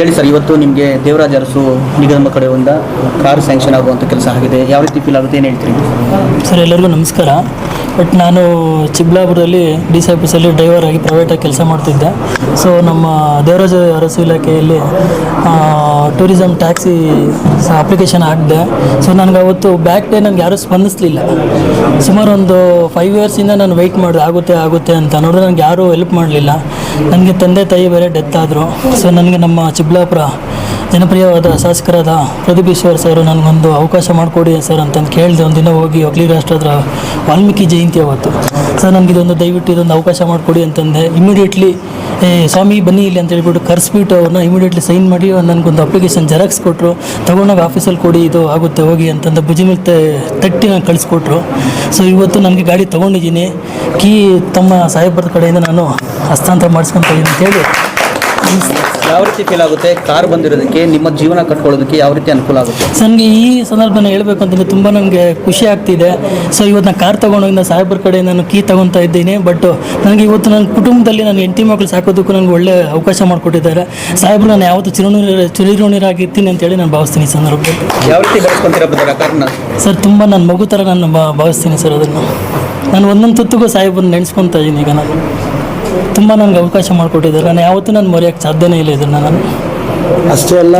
ಹೇಳಿ ಸರ್, ಇವತ್ತು ನಿಮಗೆ ದೇವರಾಜ ಅರಸು ನಿಗಮ ಕಡೆಯಿಂದ ಕಾರು ಸ್ಯಾಂಕ್ಷನ್ ಆಗುವಂಥ ಕೆಲಸ ಆಗಿದೆ. ಯಾವ ರೀತಿ ಫೀಲ್ ಆಗುತ್ತೆ, ಏನು ಹೇಳ್ತೀರಿ? ಸರ್, ಎಲ್ಲರಿಗೂ ನಮಸ್ಕಾರ. ಬಟ್ ನಾನು ಚಿಕ್ಕಬಳ್ಳಾಪುರದಲ್ಲಿ ಡಿ ಸಿ ಆಫೀಸಲ್ಲಿ ಡ್ರೈವರ್ ಆಗಿ ಪ್ರೈವೇಟಾಗಿ ಕೆಲಸ ಮಾಡ್ತಿದ್ದೆ. ಸೊ ನಮ್ಮ ದೇವರಾಜ ಅರಸು ಇಲಾಖೆಯಲ್ಲಿ ಟೂರಿಸಮ್ ಟ್ಯಾಕ್ಸಿ ಅಪ್ಲಿಕೇಶನ್ ಆಗಿದೆ ಸೊ ನನಗೆ ಅವತ್ತು ಬ್ಯಾಕ್ ಡೇ ನನಗೆ ಯಾರೂ ಸ್ಪಂದಿಸಲಿಲ್ಲ. ಸುಮಾರು ಒಂದು ಫೈವ್ ಇಯರ್ಸಿಂದ ನಾನು ವೆಯ್ಟ್ ಮಾಡಿದೆ, ಆಗುತ್ತೆ ಆಗುತ್ತೆ ಅಂತ ನೋಡಿದ್ರೆ ನನಗೆ ಯಾರೂ ಹೆಲ್ಪ್ ಮಾಡಲಿಲ್ಲ. ನನಗೆ ತಂದೆ ತಾಯಿ ಬೇರೆ ಡೆತ್ ಆದರು. ಸೊ ನನಗೆ ನಮ್ಮ ಚಿಕ್ಕಬಳ್ಳಾಪುರ ಜನಪ್ರಿಯವಾದ ಶಾಸಕರಾದ ಪ್ರದೀಪ್ ಈಶ್ವರ್ ಸರ್ ನನಗೊಂದು ಅವಕಾಶ ಮಾಡಿಕೊಡಿ ಸರ್ ಅಂತಂದು ಕೇಳಿದೆ ಒಂದಿನ ಹೋಗಿ ಒಗ್ಲಿ ರಾಷ್ಟ್ರದ ವಾಲ್ಮೀಕಿ ಜಯಂತಿ ಅವತ್ತು. ಸರ್ ನನಗೆ ಇದೊಂದು ದಯವಿಟ್ಟು ಇದೊಂದು ಅವಕಾಶ ಮಾಡಿಕೊಡಿ ಅಂತಂದೆ. ಇಮಿಡಿಯೇಟ್ಲಿ ಸ್ವಾಮಿ ಬನ್ನಿ ಇಲ್ಲಿ ಅಂತ ಹೇಳ್ಬಿಟ್ಟು ಕರೆಸ್ಬಿಟ್ಟು ಅವ್ರನ್ನ ಇಮಿಡಿಯೇಟ್ಲಿ ಸೈನ್ ಮಾಡಿ ನನಗೊಂದು ಅಪ್ಲಿಕೇಶನ್ ಜೆರಾಕ್ಸ್ ಕೊಟ್ಟರು ತಗೊಂಡಾಗ ಆಫೀಸಲ್ಲಿ ಕೊಡಿ, ಇದು ಆಗುತ್ತೆ, ಹೋಗಿ ಅಂತಂದು ಭುಜಿ ಮೇಲೆ ತಟ್ಟಿ ನಾನು ಕಳಿಸ್ಕೊಟ್ರು. ಸೊ ಇವತ್ತು ನನಗೆ ಗಾಡಿ ತೊಗೊಂಡಿದ್ದೀನಿ. ಕೀ ತಮ್ಮ ಸಾಹೇಬರ ಕಡೆಯಿಂದ ನಾನು ಹಸ್ತಾಂತರ ಮಾಡಿಸ್ಕೊಂತ ಇದ್ದೀನಿ ಅಂತೇಳಿ ಯಾವ ರೀತಿ ಫೀಲ್ ಆಗುತ್ತೆ? ಕಾರ್ ಬಂದಿರೋದಕ್ಕೆ ನಿಮ್ಮ ಜೀವನ ಕಟ್ಕೊಳ್ಳೋದಕ್ಕೆ ಯಾವ ರೀತಿ ಅನುಕೂಲ ಆಗುತ್ತೆ? ಸೊ ನನಗೆ ಈ ಸಂದರ್ಭನ ಹೇಳಬೇಕು ಅಂತಂದರೆ ತುಂಬ ನನಗೆ ಖುಷಿ ಆಗ್ತಿದೆ. ಸೊ ಇವತ್ತು ನಾನು ಕಾರ್ ತೊಗೊಂಡೋಗಿ ನಾನು ಸಾಹೇಬ್ರ ಕಡೆ ನಾನು ಕೀ ತೊಗೊತಾ ಇದ್ದೀನಿ. ಬಟ್ ನನಗೆ ಇವತ್ತು ನನ್ನ ಕುಟುಂಬದಲ್ಲಿ ನನ್ನ ಹೆಂಡತಿ ಮಕ್ಕಳು ಸಾಕೋದಕ್ಕೂ ನನಗೆ ಒಳ್ಳೆ ಅವಕಾಶ ಮಾಡಿಕೊಟ್ಟಿದ್ದಾರೆ. ಸಾಹೇಬ್ರು ನಾನು ಯಾವತ್ತೂ ಚಿರುನೀರು ಚಿರುನೀರಾಗಿರ್ತೀನಿ ಅಂತೇಳಿ ನಾನು ಭಾವಿಸ್ತೀನಿ ಈ ಸಂದರ್ಭದಲ್ಲಿ. ಯಾವ ರೀತಿ ಬಳಸ್ಕೊಂತೀರ ಕಾರ್ನ ಸರ್ ತುಂಬ ನನ್ನ ಮಗು ಥರ ನಾನು ಭಾವಿಸ್ತೀನಿ ಸರ್ ಅದನ್ನು. ನಾನು ಒಂದೊಂದು ತುತ್ತಿಗೂ ಸಾಹೇಬ್ರನ್ನ ನೆನೆಸ್ಕೊತಾ ಇದ್ದೀನಿ ಈಗ ನಾನು. ತುಂಬ ನನಗೆ ಅವಕಾಶ ಮಾಡಿಕೊಟ್ಟಿದ್ದಾರೆ. ನಾನು ಯಾವತ್ತೂ ನಾನು ಮರೆಯೋಕ್ಕೆ ಸಾಧ್ಯನೇ ಇಲ್ಲ ಇದನ್ನು ನಾನು. ಅಷ್ಟೇ ಅಲ್ಲ